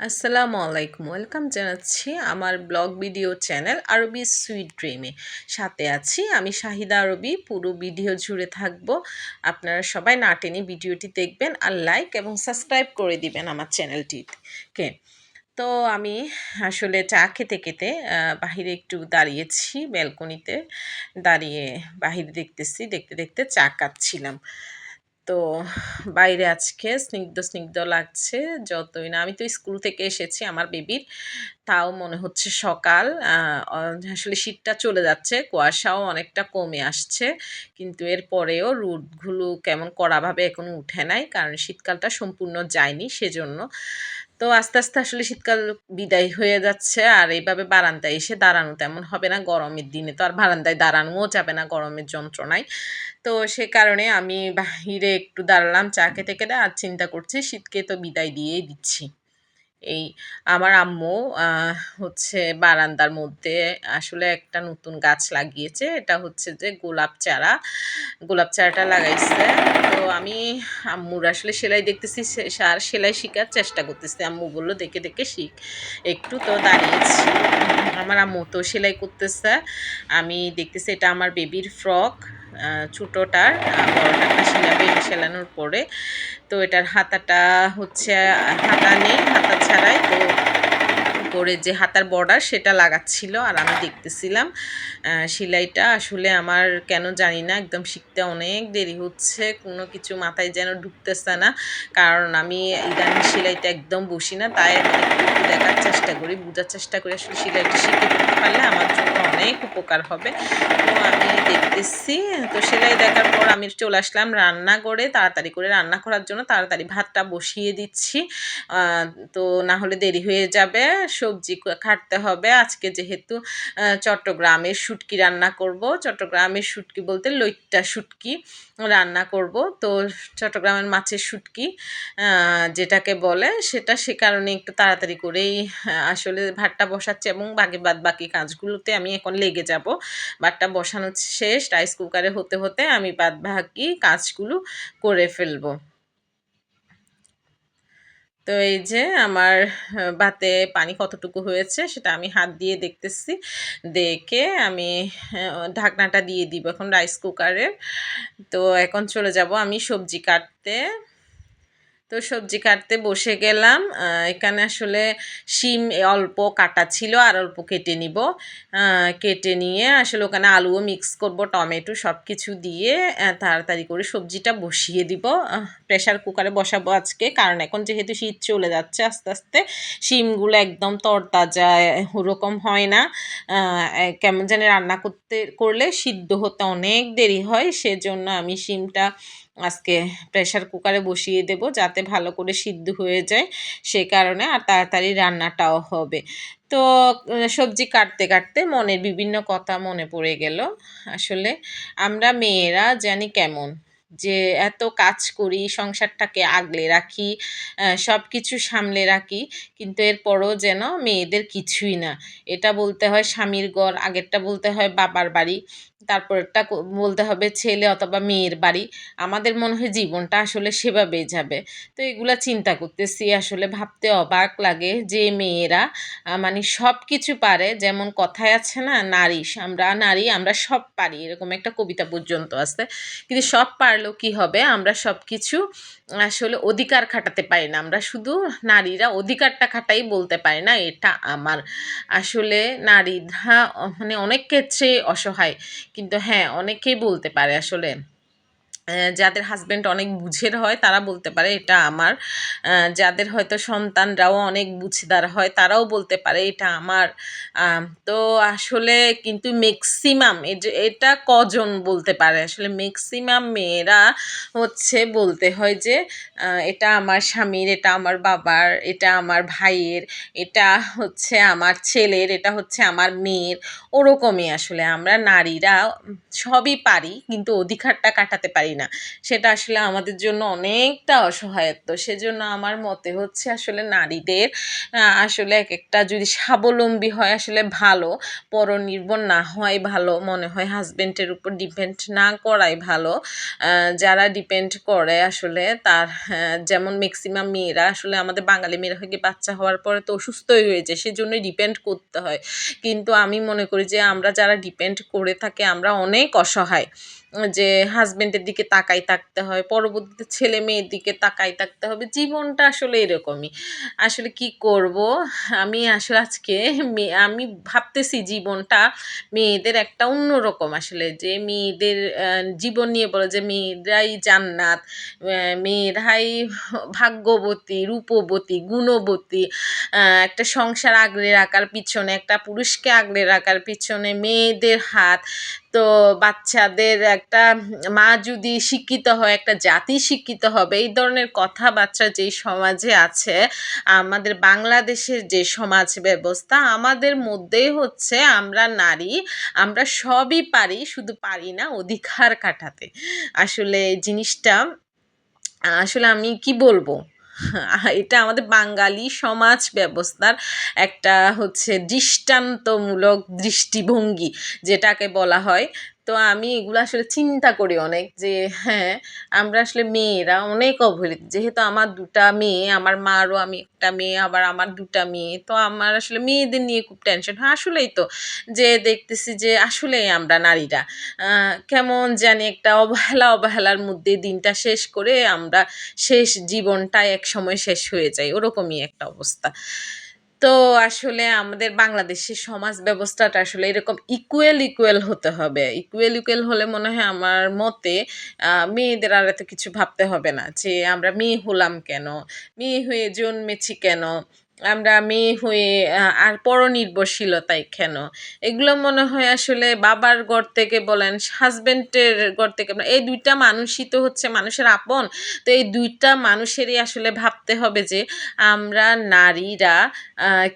আসসালামু আলাইকুম, ওয়েলকাম জানাচ্ছি আমার ব্লগ ভিডিও চ্যানেল আরবি সুইট ড্রিমে। সাথে আছি আমি শাহিদা আরবি, পুরো ভিডিও জুড়ে থাকব। আপনারা সবাই না টেনে ভিডিওটি দেখবেন আর লাইক এবং সাবস্ক্রাইব করে দিবেন আমার চ্যানেলটিকে। তো আমি আসলে চা খেতে খেতে বাহিরে একটু দাঁড়িয়েছি, ব্যালকনিতে দাঁড়িয়ে বাহিরে দেখতেছি, দেখতে দেখতে চা খাচ্ছিলাম তো বাইরে আজকে স্নিগ্ধ স্নিগ্ধ লাগছে যতই না। আমি তো স্কুল থেকে এসেছি আমার বেবির। তাও মনে হচ্ছে সকাল। আসলে শীতটা চলে যাচ্ছে, কুয়াশাও অনেকটা কমে আসছে। কিন্তু এর পরেও রুটগুলো কেমন কড়াভাবে এখনও উঠে নাই, কারণ শীতকালটা সম্পূর্ণ যায়নি সেজন্য। তো আস্তে আস্তে আসলে শীতকাল বিদায় হয়ে যাচ্ছে, আর এইভাবে বারান্দায় এসে দাঁড়ানো তেমন হবে না। গরমের দিনে তো আর বারান্দায় দাঁড়ানোও যাবে না, গরমের যন্ত্রণায়। তো সে কারণে আমি বাহিরে একটু দাঁড়ালাম, চা খেতে খেতে, আর চিন্তা করছি শীতকে তো বিদায় দিয়েই দিচ্ছি। এই আমার আম্মু হচ্ছে বারান্দার মধ্যে আসলে একটা নতুন গাছ লাগিয়েছে। এটা হচ্ছে যে গোলাপ চারা। গোলাপ চারাটা লাগাইছে। তো আমি আম্মুর আসলে সেলাই দেখতেছি আর সেলাই শেখার চেষ্টা করতেছি। আম্মু বলল দেখে দেখে শিখ। একটু তো দাঁড়িয়েছি। আমার আম্মু তো সেলাই করতেছে। আমি দেখতেছি এটা আমার বেবির ফ্রক ছোটোটার। আহ, বড়টারটা সেলাবে সেলানোর পরে তো এটার হাতাটা হচ্ছে, হাতা নেই, হাতা ছাড়াই তো করে যে হাতার বর্ডার সেটা লাগাচ্ছিল আর আমি দেখতেছিলাম সেলাইটা আসলে আমার কেন জানি না, একদম শিখতে অনেক দেরি হচ্ছে, কোনো কিছু মাথায় যেন ঢুকতেছে না, কারণ আমি ইদানিং সেলাইটা একদম বসি না, তাই আমি একটু দেখার চেষ্টা করি, বোঝার চেষ্টা করি, আসলে সেলাইটা শিখে পারলে আমার জন্য অনেক উপকার হবে। তো আমি দেখতেছি, তো সেলাই দেখার পর আমি চলে আসলাম রান্না করে তাড়াতাড়ি করে রান্না করার জন্য। তাড়াতাড়ি ভাতটা বসিয়ে দিচ্ছি। তো না হলে দেরি হয়ে যাবে, সবজি কাটতে হবে। আজকে যেহেতু চট্টগ্রামের শুটকি রান্না করব। চট্টগ্রামের শুটকি বলতে লইট্টা শুটকি রান্না করব। তো চট্টগ্রামের মাছের শুটকি যেটাকে বলে, সেটা সে কারণে একটু তাড়াতাড়ি করেই আসলে ভাতটা বসাচ্ছে এবং বাকি বাদ বাকি কাজগুলোতে আমি এখন লেগে যাব। ভাতটা বসানো শেষ রাইস কুকারে হতে হতে আমি বাদ বাকি কাজগুলো করে ফেলব। তো এই যে আমার ভাতে পানি কতটুকু হয়েছে সেটা আমি হাত দিয়ে দেখতেছি। দেখে আমি ঢাকনাটা দিয়ে দিব এখন রাইস কুকারের তো এখন চলে যাব আমি সবজি কাটতে। তো সবজি কাটতে বসে গেলাম। এখানে আসলে শিম অল্প কাটা ছিল আর অল্প কেটে নিব। কেটে নিয়ে আসলে ওখানে আলুও মিক্স করব, টমেটো সব কিছু দিয়ে তাড়াতাড়ি করে সবজিটা বসিয়ে দিব। প্রেশার কুকারে বসাবো আজকে, কারণ এখন যেহেতু শীত চলে যাচ্ছে আস্তে আস্তে, শিমগুলো একদম তরতাজা ওরকম হয় না। কেমন জানি রান্না করতে, করলে সিদ্ধ হতে অনেক দেরি হয়, সেজন্য আমি শিমটা আজকে প্রেশার কুকারে বসিয়ে দেব যাতে ভালো করে সিদ্ধ হয়ে যায়, সে কারণে আর তাড়াতাড়ি রান্নাটাও হবে। তো সবজি কাটতে কাটতে মনের বিভিন্ন কথা মনে পড়ে গেল। আসলে আমরা মেয়েরা জানি কেমন, যে এত কাজ করি, সংসারটাকে আগলে রাখি সব কিছু সামলে রাখি, কিন্তু এরপরও যেন মেয়েদের কিছুই না। এটা বলতে হয় স্বামীর ঘর আগেরটা বলতে হয় বাবার বাড়ি। তারপরটা ক- বলতে হবে ছেলে অথবা মেয়ের বাড়ি, আমাদের মনে হয় জীবনটা আসলে সেভাবেই যাবে। তো এগুলা চিন্তা করতেছি, আসলে ভাবতে অবাক লাগে যে মেয়েরা মানে সব কিছু পারে, যেমন কথায় আছে না, নারী, আমরা নারী, আমরা সব পারি, এরকম একটা কবিতা পর্যন্ত আছে। কিন্তু সব পারলেও কি হবে, আমরা সব কিছু আসলে অধিকার খাটাতে পারি না, আমরা শুধু নারীরা অধিকারটা খাটাই বলতে পারি না, এটা আমার। আসলে নারীরা মানে অনেক ক্ষেত্রে অসহায়। কিন্তু হ্যাঁ অনেকেই বলতে পারে আসলে। যাদের হাজবেন্ড অনেক বুঝের হয়, তারা বলতে পারে এটা আমার। যাদের হয়তো সন্তানরাও অনেক বুঝদার হয়, তারাও বলতে পারে এটা আমার। তো আসলে কিন্তু ম্যাক্সিমাম এটা কজন বলতে পারে? আসলে ম্যাক্সিমাম মেয়েরা হচ্ছে বলতে হয় যে এটা আমার স্বামীর, এটা আমার বাবার, এটা আমার ভাইয়ের, এটা হচ্ছে আমার ছেলের, এটা হচ্ছে আমার মেয়ের। ওরকমই আসলে আমরা নারীরা সবই পারি, কিন্তু অধিকারটা কাটাতে পারি পারি না। সেটা আসলে আমাদের জন্য অনেকটা অসহায়ত্ব। সেজন্য আমার মতে হচ্ছে আসলে নারীদের আসলে এক একটা যদি স্বাবলম্বী হয় আসলে ভালো পরনির্ভর না হয় ভালো মনে হয়, হাজবেন্ডের উপর ডিপেন্ড না করাই ভালো। যারা ডিপেন্ড করে আসলে তার যেমন ম্যাক্সিমাম মেয়েরা আসলে আমাদের বাঙালি মেয়েরা হয় বাচ্চা হওয়ার পরে তো অসুস্থই হয়ে যায়, সেজন্যই ডিপেন্ড করতে হয়। কিন্তু আমি মনে করি যে আমরা যারা ডিপেন্ড করে থাকে আমরা অনেক অসহায়। যে হাজবেন্ডের দিকে তাকাই থাকতে হয়, পরবর্তীতে ছেলে মেয়ের দিকে তাকাই থাকতে হবে, জীবনটা আসলে এরকমই। আসলে কি করব? আমি আসলে আজকে মে- আমি ভাবতেছি জীবনটা মেয়েদের একটা অন্যরকম আসলে, যে মেয়েদের জীবন নিয়ে বলে, যে মেয়েরাই জান্নাত মেয়েরাই ভাগ্যবতী, রূপবতী, গুণবতী একটা সংসার আগলে রাখার পিছনে, একটা পুরুষকে আগলে রাখার পিছনে, মেয়েদের হাত তো বাচ্চাদের একটা, মা যদি শিক্ষিত হয়, একটা জাতি শিক্ষিত হবে, এই ধরনের কথাবার্তা যেই সমাজে আছে, আমাদের বাংলাদেশের যে সমাজ ব্যবস্থা, আমাদের মধ্যেই হচ্ছে আমরা নারী, আমরা সবই পারি, শুধু পারি না, অধিকার কাটাতে। আসলে জিনিসটা, আসলে আমি কি বলব? এটা আমাদের বাঙালি সমাজ ব্যবস্থার একটা হচ্ছে দৃষ্টান্তমূলক দৃষ্টিভঙ্গি যেটাকে বলা হয় তো আমি এগুলো আসলে চিন্তা করি অনেক যে হ্যাঁ আমরা আসলে মেয়েরা অনেক অবহেলিত। যেহেতু আমার দুটা মেয়ে, আমার মারও আমি একটা মেয়ে, আবার আমার দুটা মেয়ে, তো আমার আসলে মেয়েদের নিয়ে খুব টেনশন হয়। আসলেই তো যে দেখতেছি যে আসলেই আমরা নারীরা। কেমন জানি একটা অবহেলা, অবহেলার মধ্যে দিনটা শেষ করে আমরা শেষ জীবনটা এক সময় শেষ হয়ে যায়। ওরকমই একটা অবস্থা। তো আসলে আমাদের বাংলাদেশের সমাজ ব্যবস্থাটা আসলে এরকম ইকুয়েল ইকুয়েল হতে হবে। ইকুয়েল ইকুয়েল হলে মনে হয় আমার মতে মেয়েদের আর এত কিছু ভাবতে হবে না যে আমরা মেয়ে হলাম কেন, মেয়ে হয়ে জন্মেছি কেন। আমরা মেয়ে হয়ে আর পরনির্ভরশীলতায় কেন? এগুলো মনে হয় আসলে বাবার ঘর থেকে বলেন হাজবেন্ডের ঘর থেকে এই দুইটা মানুষই তো হচ্ছে মানুষের আপন। তো এই দুইটা মানুষেরই আসলে ভাবতে হবে যে আমরা নারীরা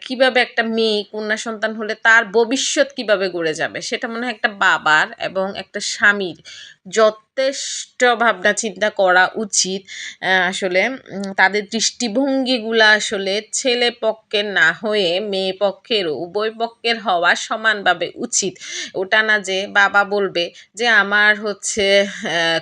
কীভাবে একটা মেয়ে, কন্যা সন্তান হলে তার ভবিষ্যৎ কীভাবে গড়ে যাবে? সেটা মনে হয় একটা বাবার এবং একটা স্বামীর যথেষ্ট ভাবনা চিন্তা করা উচিত আসলে তাদের দৃষ্টিভঙ্গিগুলো আসলে ছেলে পক্ষের না হয়ে মেয়ে পক্ষের, উভয় পক্ষের হওয়া সমানভাবে উচিত। ওটা না যে বাবা বলবে যে আমার হচ্ছে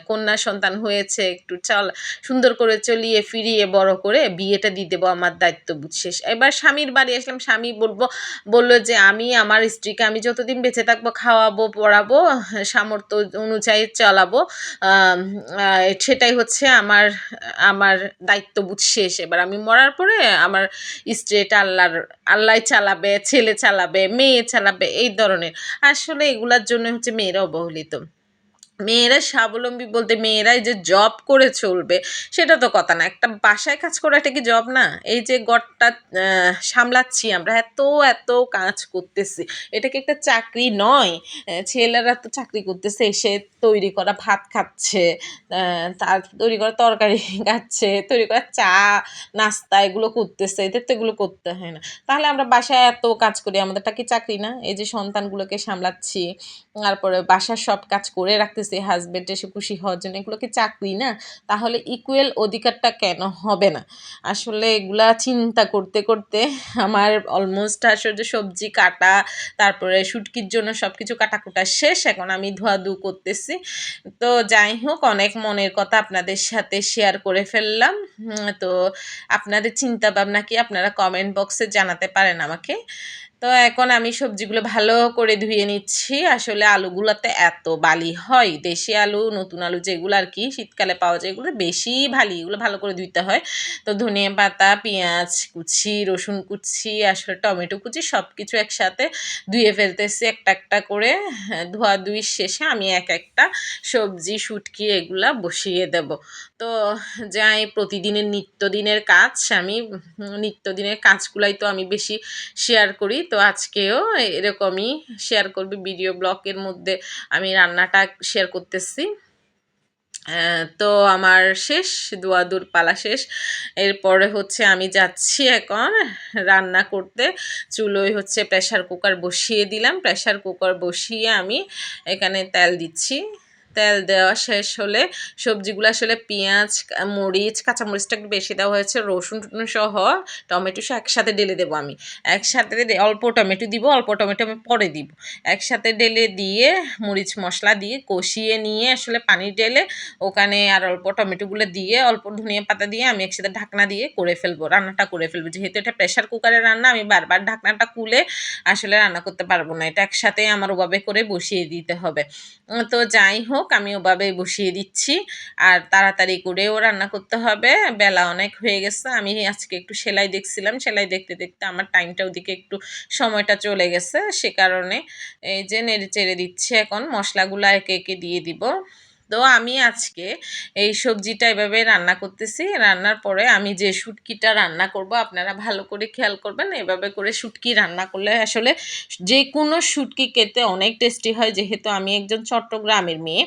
কন্যা সন্তান হয়েছে, একটু চল, সুন্দর করে চলিয়ে ফিরিয়ে বড় করে বিয়েটা দিয়ে দেবো আমার দায়িত্ব শেষ। এবার স্বামীর বাড়ি আসলাম, স্বামী বলব, বলল যে আমি, আমার স্ত্রীকে আমি যতদিন বেঁচে থাকব, খাওয়াবো, পড়াবো, সামর্থ্য অনুযায়ী চালাবো। সেটাই হচ্ছে আমার আমার দায়িত্ব বুঝ শেষ। এবার আমি মরার পরে আমার স্ত্রী এটা আল্লাহর আল্লাহ চালাবে, ছেলে চালাবে, মেয়ে চালাবে, এই ধরনের। আসলে এগুলার জন্য হচ্ছে মেয়েরা অবহেলিত। মেয়েরা স্বাবলম্বী বলতে মেয়েরাই যে জব করে চলবে, সেটা তো কথা না। একটা বাসায় কাজ করা এটা কি জব না? এই যে গড়টা সামলাচ্ছি আমরা, এত এত কাজ করতেছি। এটা কি একটা চাকরি নয়? ছেলেরা তো চাকরি করতেছে, এসে তৈরি করা ভাত খাচ্ছে তার তৈরি করা তরকারি খাচ্ছে, তৈরি করা চা, নাস্তা এগুলো করতেছে, এদের তো এগুলো করতে হয় না। তাহলে আমরা বাসায় এত কাজ করি, আমাদেরটা কি চাকরি না? এই যে সন্তানগুলোকে সামলাচ্ছি, তারপরে বাসার সব কাজ করে রাখতেছি হাজবেন্ড এসে খুশি হওয়ার জন্য এগুলো কি চাকরি না? তাহলে ইকুয়াল অধিকারটা কেন হবে না? আসলে এগুলা চিন্তা করতে করতে আমার অলমোস্ট আসলে সবজি কাটা, তারপরে শুটকির জন্য সব কিছু কাটাকুটা শেষ, এখন আমি ধোয়া ধু করতেছি। তো যাই হোক, অনেক মনের কথা আপনাদের সাথে শেয়ার করে ফেললাম। তো আপনাদের চিন্তা ভাবনা কি আপনারা কমেন্ট বক্সে জানাতে পারেন আমাকে। তো এখন আমি সবজিগুলো ভালো করে ধুয়ে নিচ্ছি। আসলে আলুগুলোতে এত বালি হয়, দেশি আলু, নতুন আলু যেগুলো আর কি, শীতকালে পাওয়া যায় এগুলো বেশি ভালি, এগুলো ভালো করে ধুইতে হয়। তো ধনিয়া পাতা, পেঁয়াজ কুচি, রসুন কুচি, আসলে টমেটো কুচি সব কিছু একসাথে ধুয়ে ফেলতেছি একটা একটা করে। ধোয়া ধোয়াধুয়ি শেষে আমি এক একটা সবজি, শুটকি এগুলা বসিয়ে দেব। তো যাই, প্রতিদিনের নিত্যদিনের কাজ আমি নিত্যদিনের কাজগুলাই তো আমি বেশি শেয়ার করি। তো আজকেও এরকমই শেয়ার করবি ভিডিও ব্লগের মধ্যে আমি রান্নাটা শেয়ার করতেছি। তো আমার শেষ দুয়াদুর পালা শেষ। এরপরে হচ্ছে আমি যাচ্ছি এখন রান্না করতে। চুলোয় হচ্ছে প্রেশার কুকার বসিয়ে দিলাম। প্রেশার কুকার বসিয়ে আমি এখানে তেল দিচ্ছি। তেল দেওয়া শেষ হলে সবজিগুলো আসলে পেঁয়াজ মরিচ, কাঁচামরিচটা একটু বেশি দেওয়া হয়েছে, রসুন সহ টমেটো সহ একসাথে ঢেলে দেবো আমি। একসাথে অল্প টমেটো দিব, অল্প টমেটো আমি পরে দিব। একসাথে ঢেলে দিয়ে মরিচ মশলা দিয়ে কষিয়ে নিয়ে আসলে পানি ঢেলে ওখানে আর অল্প টমেটোগুলো দিয়ে, অল্প ধনিয়া পাতা দিয়ে আমি একসাথে ঢাকনা দিয়ে করে ফেলব, রান্নাটা করে ফেলব। যেহেতু এটা প্রেশার কুকারের রান্না, আমি বারবার ঢাকনাটা খুলে আসলে রান্না করতে পারব না। এটা একসাথে আমার ওভাবে করে বসিয়ে দিতে হবে। তো যাই হোক আমি ওভাবেই বসিয়ে দিচ্ছি। আর তাড়াতাড়ি করেও রান্না করতে হবে। বেলা অনেক হয়ে গেছে। আমি আজকে একটু সেলাই দেখছিলাম। সেলাই দেখতে দেখতে আমার টাইমটা ওদিকে একটু সময়টা চলে গেছে। সে কারণে এই যে নেড়ে চেড়ে দিচ্ছি এখন। মশলাগুলো একে একে দিয়ে দিব। তো আমি আজকে এই সবজিটা এভাবে রান্না করতেছি। রান্নার পরে আমি যে শুটকিটা রান্না করব, আপনারা ভালো করে খেয়াল করবেন, এভাবে করে শুটকি রান্না করলে আসলে যে কোনো শুটকি খেতে অনেক টেস্টি হয়। যেহেতু আমি একজন চট্টগ্রামের মেয়ে,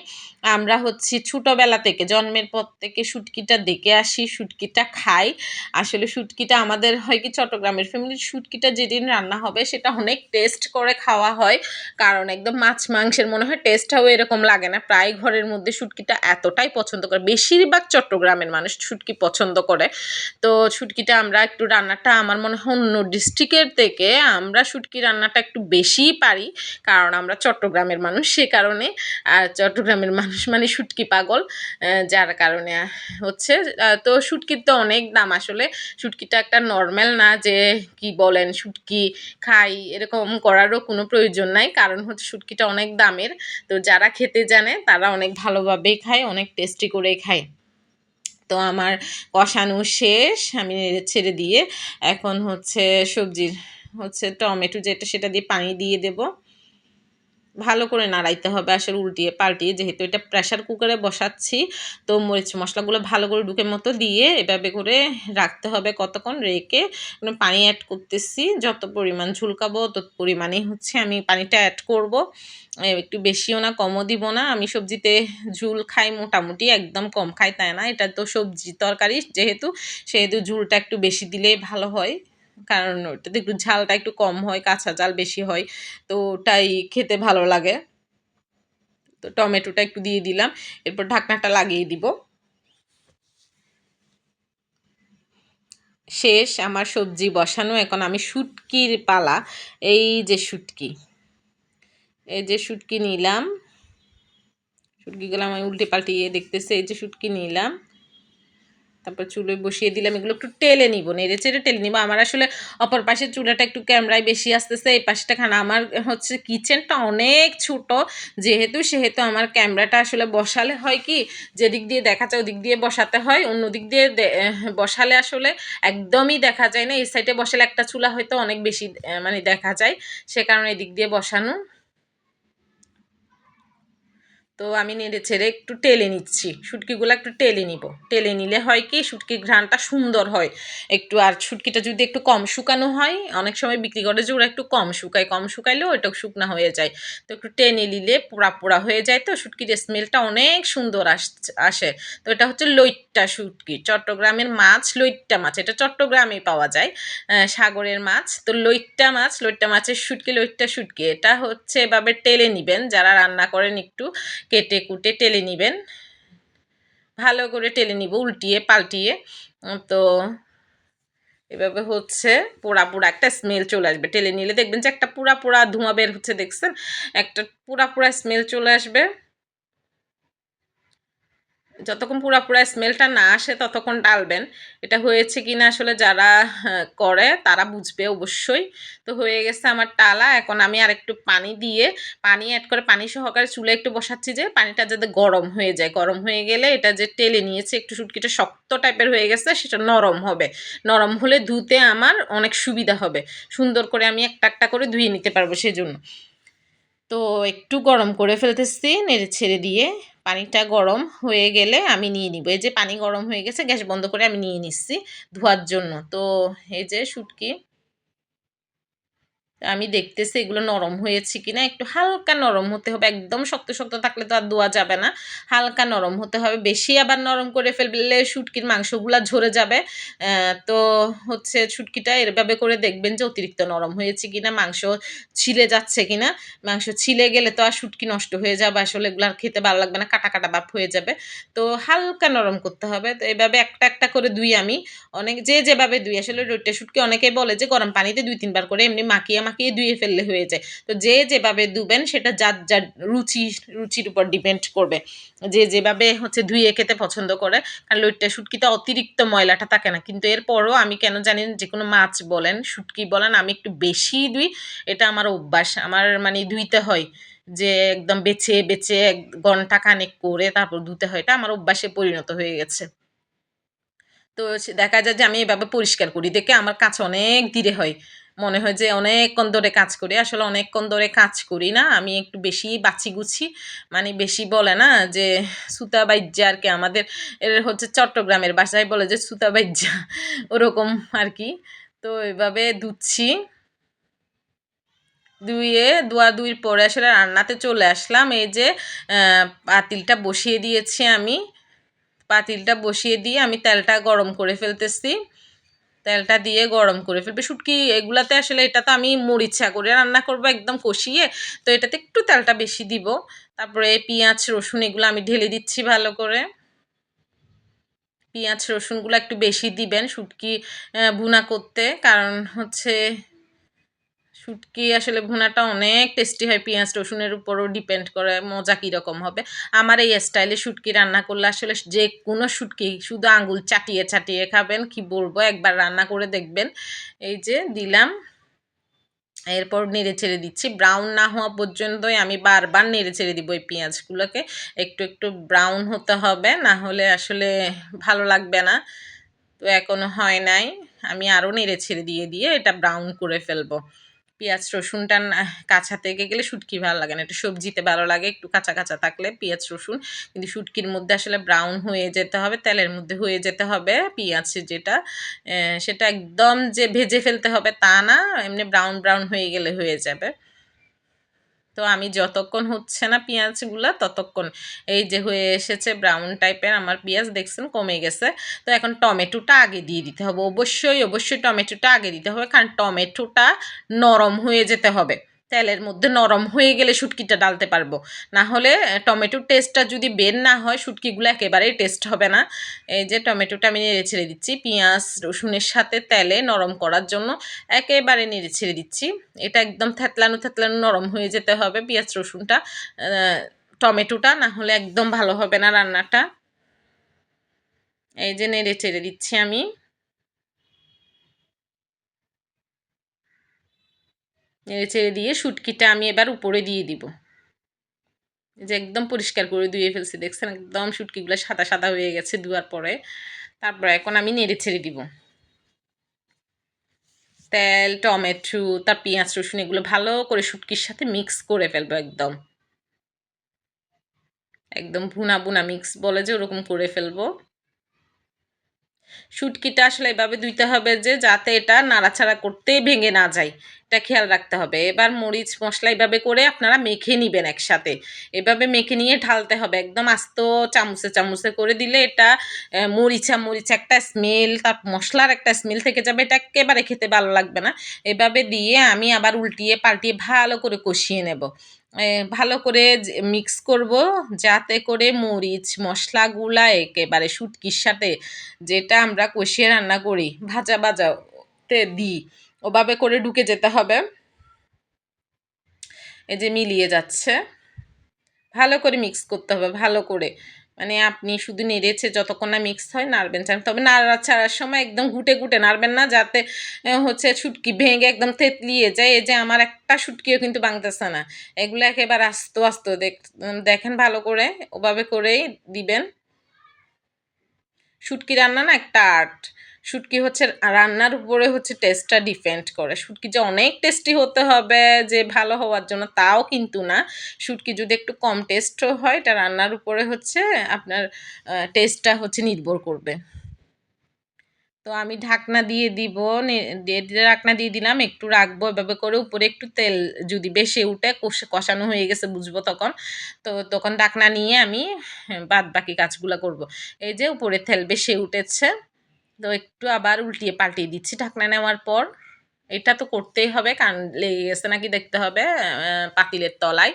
আমরা হচ্ছি ছোটোবেলা থেকে, জন্মের পর থেকে শুটকিটা দেখে আসি, শুটকিটা খাই। আসলে শুটকিটা আমাদের হয় কি চট্টগ্রামের ফ্যামিলির শুটকিটা যেদিন রান্না হবে, সেটা অনেক টেস্ট করে খাওয়া হয়। কারণ একদম মাছ মাংসের মনে হয় টেস্টটাও এরকম লাগে না। প্রায় ঘরের মধ্যে শুটকিটা এতটাই পছন্দ করে, বেশিরভাগ চট্টগ্রামের মানুষ শুটকি পছন্দ করে। তো শুটকিটা আমরা একটু রান্নাটা আমার মনে হয় অন্য ডিস্ট্রিক্টের থেকে আমরা শুটকি রান্নাটা একটু বেশিই পারি, কারণ আমরা চট্টগ্রামের মানুষ, সে কারণে, আর চট্টগ্রামের মানুষ মানে শুটকি পাগল যার কারণে হচ্ছে তো শুটকির তো অনেক দাম আসলে। শুটকিটা একটা নর্মাল না যে কি বলেন, শুটকি খাই, এরকম করারও কোনো প্রয়োজন নাই, কারণ হচ্ছে শুটকিটা অনেক দামের। তো যারা খেতে জানে, তারা অনেক ভালোভাবেই খাই অনেক টেস্টি করে খাই তো আমার কষানো শেষ, আমি ছেড়ে দিয়ে এখন হচ্ছে সবজির, হচ্ছে টমেটো যেটা সেটা দিয়ে পানি দিয়ে দেব। ভালো করে নাড়াইতে হবে আসলে উল্টিয়ে পাল্টিয়ে। যেহেতু এটা প্রেশার কুকারে বসাচ্ছি, তো মরিচ মশলাগুলো ভালো করে ঢুকে মতো দিয়ে এভাবে করে রাখতে হবে কতক্ষণ রেখে পানি অ্যাড করতেছি। যত পরিমাণ ঝুলকাবো তত পরিমাণেই হচ্ছে আমি পানিটা অ্যাড করব। একটু বেশিও না, কমও দিব না। আমি সবজিতে ঝুল খাই মোটামুটি, একদম কম খাই তাই না। এটা তো সবজি তরকারি, যেহেতু সেহেতু ঝুলটা একটু বেশি দিলেই ভালো হয়। কারণ ওটাতে একটু ঝালটা একটু কম হয়, কাঁচা ঝাল বেশি হয়, তো ওটাই খেতে ভালো লাগে। তো টমেটোটা একটু দিয়ে দিলাম, এরপর ঢাকনাটা লাগিয়ে দিব। শেষ, আমার সবজি বসানো। এখন আমি শুটকির পালা, এই যে শুটকি, এই যে শুটকি নিলাম। শুটকিগুলো আমি উল্টে পাল্টিয়ে দেখতেছি, এই যে শুটকি নিলাম। তারপর চুলোয় বসিয়ে দিলাম, এগুলো একটু টেলে নিব, নেড়ে চেড়ে টেলে নিব। আমার আসলে অপর পাশের চুলাটা একটু ক্যামেরায় বেশি আসতেছে, এই পাশটা খানা। আমার হচ্ছে কিচেনটা অনেক ছোট, যেহেতু সেহেতু আমার ক্যামেরাটা আসলে বসালে হয় কি, যেদিক দিয়ে দেখা যায় ওদিক দিয়ে বসাতে হয় অন্য দিক দিয়ে বসালে আসলে একদমই দেখা যায় না। এই সাইডে বসালে একটা চুলা হয়তো অনেক বেশি মানে দেখা যায়, সে কারণে এদিক দিয়ে বসানো। তো আমি নেড়ে ছেড়ে একটু টেলে নিচ্ছি। শুটকিগুলো একটু টেলে নিব। টেলে নিলে হয় কি শুটকির ঘ্রাণটা সুন্দর হয়। একটু আর শুটকিটা যদি একটু কম শুকানো হয়, অনেক সময় বিক্রি করে যে ওরা একটু কম শুকায়, কম শুকাইলেও ওটা শুকনা হয়ে যায়। তো একটু টেনে নিলে পোড়া পোড়া হয়ে যায় তো শুটকির স্মেলটা অনেক সুন্দর আস, আসে। তো এটা হচ্ছে লইট্টা শুটকি। চট্টগ্রামের মাছ লইট্টা মাছ, এটা চট্টগ্রামেই পাওয়া যায় সাগরের মাছ। তো লইট্টা মাছ, লইট্টা মাছের শুটকি, লইট্টা শুটকি, এটা হচ্ছে এভাবে টেলে নিবেন। যারা রান্না করেন একটু কেটে কুটে টেলে নেবেন। ভালো করে টেলে নিব, উল্টিয়ে, পাল্টিয়ে। তো এভাবে হচ্ছে পোড়া পোড়া একটা স্মেল চলে আসবে। টেলে নিলে দেখবেন যে একটা পোড়া পোড়া ধোঁয়া বের হচ্ছে, দেখছেন? একটা পুরা পোড়া স্মেল চলে আসবে। যতক্ষণ পুরা পুরা স্মেলটা না আসে ততক্ষণ ডালবেন এটা হয়েছে কি না আসলে যারা হ্যাঁ, করে তারা বুঝবে অবশ্যই। তো হয়ে গেছে আমার টালা। এখন আমি আর একটু পানি দিয়ে পানি অ্যাড করে পানি সহকারে চুলে একটু বসাচ্ছি যে পানিটা যাতে গরম হয়ে যায়। গরম হয়ে গেলে এটা যে টেলে নিয়েছে একটু শুটকিটা শক্ত টাইপের হয়ে গেছে সেটা নরম হবে। নরম হলে ধুতে আমার অনেক সুবিধা হবে। সুন্দর করে আমি একটা একটা করে ধুয়ে নিতে পারব সেজন্য। তো একটু গরম করে ফেলতেছি, নেড়ে ছেড়ে দিয়ে পানিটা গরম হয়ে গেলে আমি নিয়ে নিব। এই যে পানি গরম হয়ে গেছে, গ্যাস বন্ধ করে আমি নিয়ে নিচ্ছি ধোয়ার জন্য। তো এই যে শুটকি আমি দেখতেছি এগুলো নরম হয়েছে কিনা, একটু হালকা নরম হতে হবে, একদম শক্ত শক্ত থাকলে তো আর দোয়া যাবে না, হালকা নরম হতে হবে, বেশি আবার নরম করে ফেললে শুটকির মাংসগুলা ঝরে যাবে তো হচ্ছে শুটকিটা এরভাবে করে দেখবেন যে অতিরিক্ত নরম হয়েছে কিনা, মাংস ছিলে যাচ্ছে কিনা, মাংস ছিলে গেলে তো আর শুটকি নষ্ট হয়ে যাবে, আসলে এগুলো আর খেতে ভালো লাগবে না, কাটা কাটা বাপ হয়ে যাবে, তো হালকা নরম করতে হবে, তো এভাবে একটা একটা করে দুই আমি, অনেক যে যেভাবে দুই, আসলে রোটে শুটকি অনেকেই বলে যে গরম পানিতে দুই তিনবার করে এমনি মাখিয়ে মাখিয়ে ধুয়ে ফেললে হয়ে যায়। তো যে যেভাবে ধুবেন, সেটা যার যার রুচি, রুচির উপর ডিপেন্ড করবে। যে যেভাবে হচ্ছে ধুয়ে খেতে পছন্দ করে, কারণ লইট্টা শুটকিতে অতিরিক্ত ময়লাটা থাকে না। কিন্তু এরপরও আমি কেন জানি যে কোনো মাছ বলেন, শুটকি বলেন, আমি একটু বেশি ধুই। এটা আমার অভ্যাস। আমার মানে ধুইতে হয়। যে একদম বেছে বেছে ঘণ্টা কানেক করে তারপর ধুতে হয়। এটা আমার অভ্যাসে পরিণত হয়ে গেছে। তো দেখা যায় যে আমি এভাবে পরিষ্কার করি। দেখে আমার কাছে অনেক ধীরে হয়। মনে হয় যে অনেকক্ষণ ধরে কাজ করি। আসলে অনেকক্ষণ ধরে কাজ করি না, আমি একটু বেশি বাছি গুছি মানে বেশি বলে না যে সুতা বাইজ্জা আর কি, আমাদের এর হচ্ছে চট্টগ্রামের বাসায় বলে যে সুতা বাইজ্জা, ওরকম আর কি। তো এভাবে দুচ্ছি ধুয়ে ধোয়া ধুইর পরে আসলে রান্নাতে চলে আসলাম। এই যে পাতিলটা বসিয়ে দিয়েছি আমি। পাতিলটা বসিয়ে দিয়ে আমি তেলটা গরম করে ফেলতেছি। তেলটা দিয়ে গরম করে ফেলবে। শুটকি এগুলাতে আসলে এটা তো আমি মরিচা করে রান্না করব, একদম কষিয়ে। তো এটাতে একটু তেলটা বেশি দিব। তারপরে পেঁয়াজ, রসুন এগুলো আমি ঢেলে দিচ্ছি ভালো করে। পেঁয়াজ, রসুনগুলো একটু বেশি দিবেন শুটকি ভুনা করতে। কারণ হচ্ছে শুটকি আসলে ভুনাটা অনেক টেস্টি হয়, পেঁয়াজ, রসুনের উপরও ডিপেন্ড করে মজা কীরকম হবে। আমার এই স্টাইলে শুটকি রান্না করলে আসলে যে কোনো শুটকি, শুধু আঙুল চাটিয়ে চাটিয়ে খাবেন, কি বলব? একবার রান্না করে দেখবেন। এই যে দিলাম, এরপর নেড়ে ছেড়ে দিচ্ছি। ব্রাউন না হওয়া পর্যন্তই আমি বারবার নেড়ে ছেড়ে দিব এই পেঁয়াজগুলোকে। একটু একটু ব্রাউন হতে হবে, না হলে আসলে ভালো লাগবে না। তো এখনও হয় নাই। আমি আরও নেড়ে ছেড়ে দিয়ে দিয়ে এটা ব্রাউন করে ফেলব। পেঁয়াজ, রসুনটা কাঁচা থেকে গেলে শুটকি ভালো লাগে না। একটু সবজিতে ভালো লাগে, একটু কাঁচা কাঁচা থাকলে পেঁয়াজ, রসুন। কিন্তু শুটকির মধ্যে আসলে ব্রাউন হয়ে যেতে হবে, তেলের মধ্যে হয়ে যেতে হবে পেঁয়াজ যেটা। সেটা একদম যে ভেজে ফেলতে হবে তা না, এমনি ব্রাউন ব্রাউন হয়ে গেলে হয়ে যাবে। তো আমি যতক্ষণ হচ্ছে না পেঁয়াজগুলো, ততক্ষণ এই যে হয়ে এসেছে ব্রাউন টাইপের আমার পেঁয়াজ দেখছেন কমে গেছে। তো এখন টমেটোটা আগে দিয়ে দিতে হবে। অবশ্যই অবশ্যই টমেটোটা আগে দিতে হবে, কারণ টমেটোটা নরম হয়ে যেতে হবে। তেলের মধ্যে নরম হয়ে গেলে শুটকিটা ডালতে পারব। না হলে টমেটোর টেস্টটা যদি বের না হয়, শুটকিগুলো একেবারেই টেস্ট হবে না। এই যে টমেটোটা আমি নেড়ে ছেড়ে দিচ্ছি, পেঁয়াজ, রসুনের সাথে তেলে নরম করার জন্য একেবারে নেড়ে ছেড়ে দিচ্ছি। এটা একদম থেতলানো থেতলানো নরম হয়ে যেতে হবে পেঁয়াজ, রসুনটা টমেটোটা, না হলে একদম ভালো হবে না রান্নাটা। এই যে নেড়ে ছেড়ে দিচ্ছি আমি। নেড়ে চেড়ে দিয়ে শুটকিটা আমি এবার উপরে দিয়ে দিব। যে একদম পরিষ্কার করে ধুয়ে ফেলছি, দেখছেন? একদম শুটকিগুলো সাদা সাদা হয়ে গেছে ধোয়ার পরে। তারপরে এখন আমি নেড়ে ছেড়ে দিব। তেল, টমেটো তার পেঁয়াজ, রসুন, এগুলো ভালো করে শুটকির সাথে মিক্স করে ফেলব একদম। একদম ভুনা ভুনা মিক্স বলে যে ওরকম করে ফেলব। শুটকিটা আসলে এভাবে ধুইতে হবে যে যাতে এটা নাড়াচাড়া করতে ভেঙে না যায়। এটা খেয়াল রাখতে হবে। এবার মরিচ, মশলা এভাবে করে আপনারা মেখে নেবেন একসাথে। এভাবে মেখে নিয়ে ঢালতে হবে। একদম আস্ত চামচে চামচে করে দিলে এটা মরিচা মরিচা একটা স্মেল তার মশলার একটা স্মেল থেকে যাবে। এটা একেবারে খেতে ভালো লাগবে না। এভাবে দিয়ে আমি আবার উল্টিয়ে পাল্টিয়ে ভালো করে কষিয়ে নেব। ভালো করে মিক্স করব যাতে করে মরিচ, মশলাগুলা একেবারে শুটকির সাথে যেটা আমরা কষিয়ে রান্না করি, ভাজা ভাজাতে দিই। ওভাবে করে ঢুকে যেতে হবে। এই যে মিলিয়ে যাচ্ছে। ভালো করে মিক্স করতে হবে, ভালো করে। মানে আপনি শুধু নেড়েছে যতক্ষণ না মিক্স হয়, নাড়বেন চান তবে নাড়া ছাড়ার সময় একদম ঘুটে ঘুটে নাড়বেন না, যাতে হচ্ছে ছুটকি ভেঙে একদম থেতলিয়ে যায়। এই যে আমার একটা শুটকিও কিন্তু বাংতেছে না। এগুলো একেবারে আস্তে আস্তে। দেখেন ভালো করে, ওভাবে করেই দিবেন। শুটকি রান্না না, একটা আর্ট। শুটকি হচ্ছে রান্নার উপরে হচ্ছে টেস্টটা ডিপেন্ড করে। শুটকি যে অনেক টেস্টি হতে হবে যে ভালো হওয়ার জন্য, তাও কিন্তু না। শুটকি যদি একটু কম টেস্ট হয়, এটা রান্নার উপরে হচ্ছে আপনার টেস্টটা হচ্ছে নির্ভর করবে। তো আমি ঢাকনা দিয়ে দিব ঢাকনা দিয়ে দিলাম, একটু রাখব, এভাবে করে উপরে একটু তেল যদি বেশি উঠে, কষে, কষানো হয়ে গেছে বুঝব তখন। তো তখন ঢাকনা নিয়ে আমি বাদ বাকি কাজগুলো করব। এই যে উপরে তেল বেশি উঠেছে তো একটু আবার উল্টিয়ে পাল্টিয়ে দিচ্ছি ঢাকনা নেওয়ার পর। এটা তো করতেই হবে কারণ লেগে গেছে নাকি দেখতে হবে পাতিলের তলায়।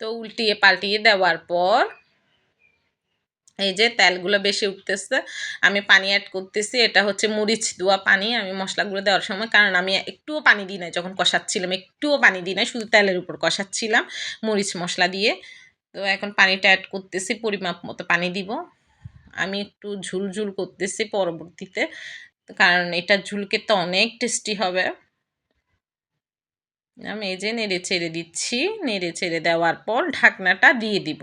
তো উল্টিয়ে পাল্টিয়ে দেওয়ার পর এই যে তেলগুলো বেশি উঠতেছে, আমি পানি অ্যাড করতেছি, এটা হচ্ছে মরিচ দেওয়া পানি আমি মশলাগুলো দেওয়ার সময়, কারণ আমি একটুও পানি দিই নাই যখন কষাচ্ছিলাম, একটুও পানি দিই নাই, শুধু তেলের উপর কষাচ্ছিলাম মরিচ মশলা দিয়ে। তো এখন পানিটা অ্যাড করতেছি, পরিমাপ মতো পানি দিব। আমি একটু ঝুল ঝুল করতেছি পরবর্তীতে, কারণ এটা ঝুলকে তো অনেক টেস্টি হবে। আমি এই যে নেড়ে ছেড়ে দিচ্ছি, নেড়ে ছেড়ে দেওয়ার পর ঢাকনাটা দিয়ে দিব।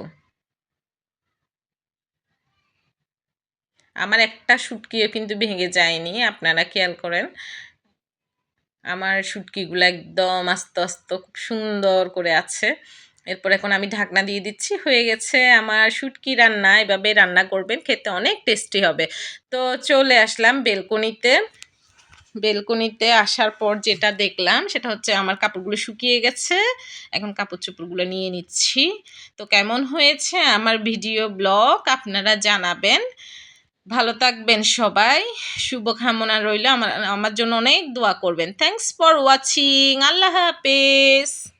আমার একটা শুটকিও কিন্তু ভেঙে যায়নি, আপনারা খেয়াল করেন। আমার শুটকিগুলো একদম আস্তে আস্তে খুব সুন্দর করে আছে। এরপর এখন আমি ঢাকনা দিয়ে দিচ্ছি। হয়ে গেছে আমার শুটকি রান্না। এভাবে রান্না করবেন, খেতে অনেক টেস্টি হবে। তো চলে আসলাম বেলকনিতে। বেলকনিতে আসার পর যেটা দেখলাম, সেটা হচ্ছে আমার কাপড়গুলো শুকিয়ে গেছে। এখন কাপড় চোপড়গুলো নিয়ে নিচ্ছি। তো কেমন হয়েছে আমার ভিডিও ব্লগ আপনারা জানাবেন। ভালো থাকবেন সবাই। শুভকামনা রইল। আমার আমার জন্য অনেক দোয়া করবেন। থ্যাংকস ফর ওয়াচিং আল্লাহ হাফেজ।